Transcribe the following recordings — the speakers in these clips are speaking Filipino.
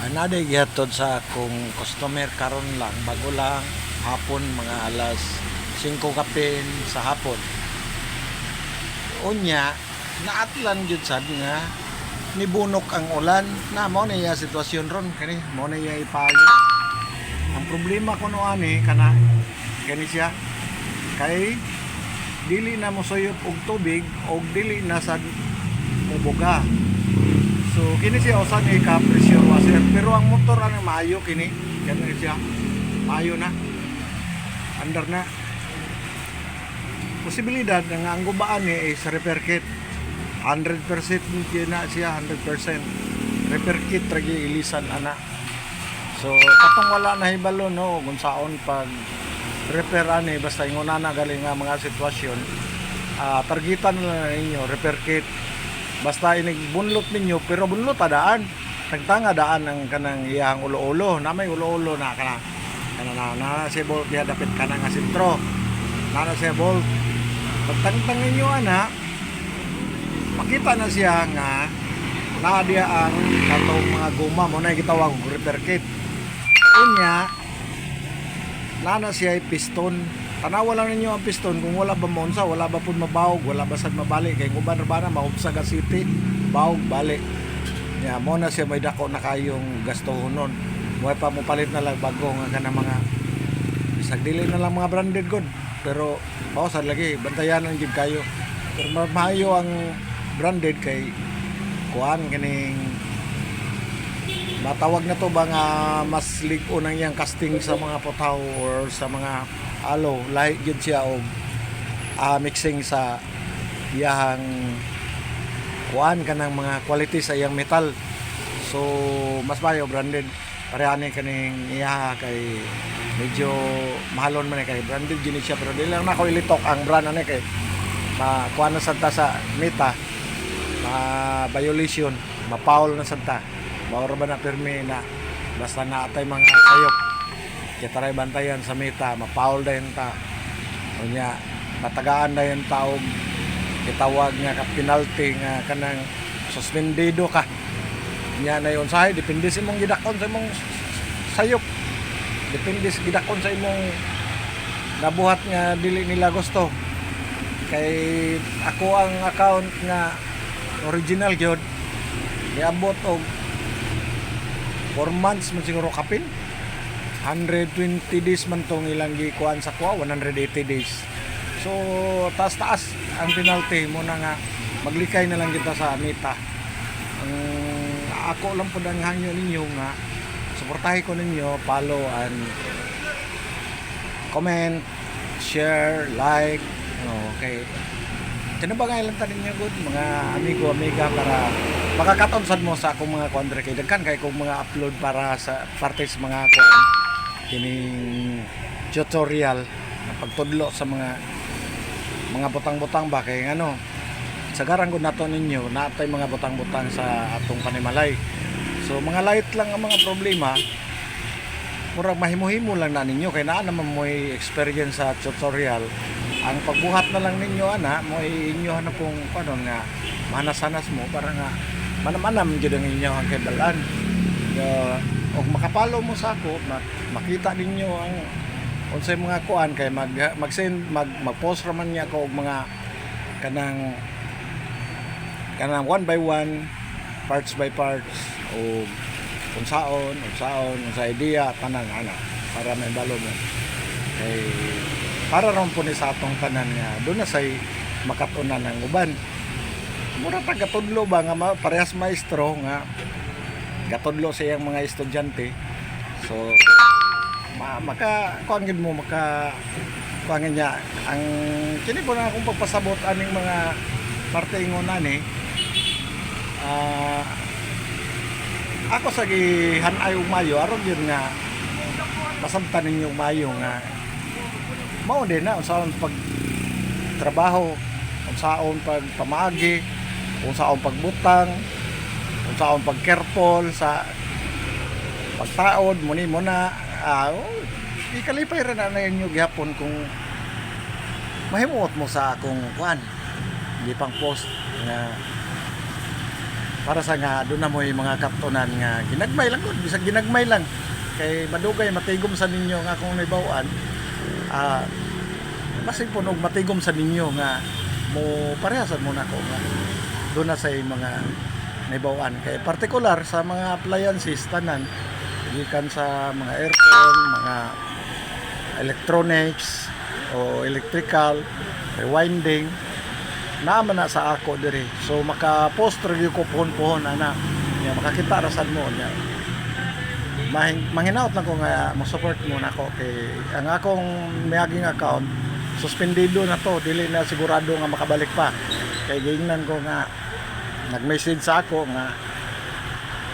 Anaday gihatod sa akong customer karon lang bago lang hapon mga alas 5 kapin sa hapon. Unya naatlan jud sad nga nibunok ang ulan na mo na iya sitwasyon ron kani mo na iya ipayo. Ang problema ko no ani kana kani siya kay dili na mo suyop og tubig og dili na sad mubuga. So kini siya usan ni ka pressure pero ang motor ano maayo kini? Kani siya. Maayo na. Under na. Posibilidad nga ang gubaan ni is repair kit. 100% ni na siya 100% repair kit ragi ilisan ana. So katong wala na hibalo no kung saon pag repair ani basta ingon na galing nga mga sitwasyon ah targetan na ninyo repair kit basta inig bunlot ninyo pero bunlot adaan tagtanga daan ang kanang iyang ulo-ulo. Na may ulo-ulo na kana kana na na si bolt diha dapit kana nga sentro na na siya bolt. Pagtangtang ninyo ana makita na siya nga na diya ang katong mga guma. Mo na gitawag og repair kit. Unya na na siya piston tanawa lang ninyo ang piston. Kung wala ba monsa wala ba pud mabawog wala ba sad mabalik. Kay uban ra ba na mahubsa ka city bawog balik. Ya mo na siya may dako na kayong gastuhon nun. Mo pa mo palit na lang bago nga kana mga isang dili na lang mga branded good pero pausad lagi bantayan ang gid kayo. Pero ma- maayo ang branded kay kuan kining matawag na to ba nga mas ligo nang iyang casting sa mga potaw or sa mga alo lahi gyud siya og ah, mixing sa iyang kuan kanang mga quality sa iyang metal. So mas mayo branded. Parehani kaning iya kay medyo mahalon man eh, kay branded gini siya pero dili lang na ko ilitok ang brand ani kay ma kuan na santa sa meta. Ma violation. Ma-foul na santa. Mauro ba na pirmi na basta na atay mga sayop kita ray bantayan sa meta ma-foul dayon ta. Unya matagaan dayon taog kitawag nga ka penalty nga kanang suspendido ka. Nya na yon sahay depende sa imong gidakon sa imong sayop. Depende sa gidakon sa imong nabuhat nga dili nila gusto. Kay ako ang account nga original gyud niabot og 4 months man siguro kapin 120 days man tong ilang gikuan sa kuha 180 days. So taas taas ang penalty. Mo na nga maglikay na lang kita sa meta ang ako lang po ang hangyo ninyo nga suportahin ko ninyo follow and comment share like ano, okay. Tinabangay lang tanin niya good mga amigo amiga para makakatonsad mo sa akong mga kondre kay daghan kay kong mga upload para sa parte sa mga kuan kining tutorial na pagtudlo sa mga mga butang-butang ba? Kay ano sagaran ko nato ninyo natay mga butang-butang sa atong panimalay. So mga light lang ang mga problema. Murag mahimo-himo lang na ninyo. Kay naa naman mo experience sa tutorial. Ang pagbuhat na lang ninyo ana mo inyo na pong ano nga manasanas mo para nga manam-manam jud ang inyo ang kebalan uh, og makapalo mo sa ako ma- makita ninyo ang unsay mga kuan kay mag mag-send mag mag-post raman niya ako og mga kanang kanang one by one parts by parts o kung saon, kung idea, tanan, ana, para may balo mo. Kay, para ron po ni sa atong tanan nga, doon na say makatunan ng uban. Mura ta gatudlo ba nga parehas maestro nga gatudlo sa iyang mga estudyante. So, ma maka kuan mo maka kuan niya ang kini po na akong pagpasabot aning mga parte ingon ani ah ako sa gihanay og mayo aron yun nga masabtan ninyo mayo nga mao din na unsaon pag trabaho unsaon pag pamagi unsaon pagbutang unsaon pag careful sa pagtaod muni mo na. Ah, oh, ikalipay ra na ninyo gihapon kung mahimuot mo sa akong kwan. Di pang post nga para sa nga doon na mo yung mga kaptunan nga ginagmay lang gud bisag ginagmay lang. Kay madugay matigom sa ninyo nga kung naibawan. Ah masig punog matigom sa ninyo nga mo parehasan mo na ko nga. Doon na sa mga naibawan kay partikular sa mga appliances tanan gikan sa mga aircon mga electronics o electrical rewinding naman na sa ako diri. So maka-post review ko pohon-pohon ana. Nya makakita rasan mo nya Mahing, manginaot lang ko nga mo-support mo na ako kay ang akong mayaging account suspendido na to. Dili na sigurado nga makabalik pa. Kay gingnan ko nga nag-message sa ako nga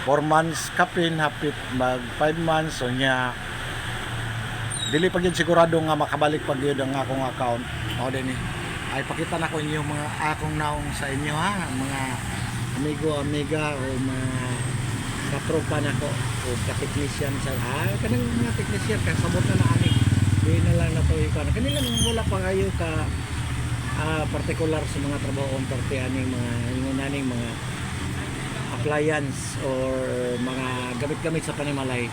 4 months kapin hapit mag 5 months. So nya dili pa gyud sigurado nga makabalik pa gyud ang akong account. Mao din ni ay pakita na ko inyo mga akong naong sa inyo ha? Mga amigo amiga o mga katropa na ko o ka-technician sa ah kanang mga technician kay sabot na na ani. Di na lang na to ikaw kanila wala pa kayo ka ah, particular sa mga trabaho parte aning mga ingon aning mga appliance or mga gamit-gamit sa panimalay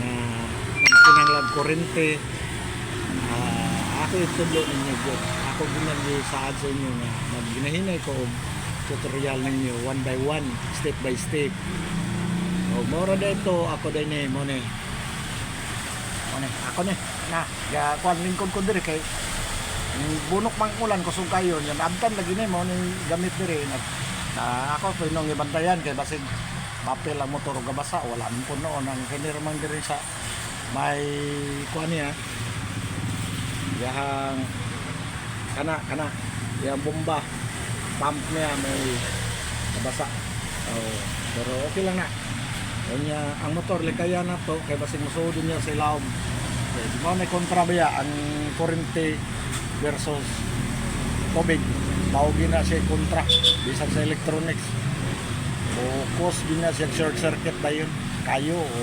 na kinanglag kurente Ah, ako yung tulo ninyo Diyos. Ako ginali saad sa inyo nga magginahinay ko tutorial ninyo one by one, step by step. O mora na ito, ako din eh, mo. Mo ni, ako ni. Na, ga kuan lingkod ko diri kay bunok mang ulan kusog kayo. Yan abtan lagi ni mo ni gamit diri na, na ako pinong ibantayan kay basig mapil ang motor ug gabasa wala man po noon ang kinirman diri sa may kuan niya yang kana kana yang bomba pump niya may nabasa oh, pero okay lang na. Kanya, ang motor likaya na to kay basig musudon niya sa ilawom okay, di ba may kontra ba ya ang kurente versus tubig maugi na siya kontra bisan sa electronics o cause din na siya short circuit ba yun kayo o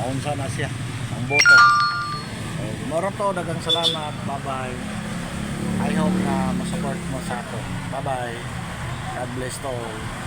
maunsa na siya ang boto Okay, moro to, dagang salamat. Bye-bye. I hope na masupport mo sa ako. Bye-bye. God bless to all.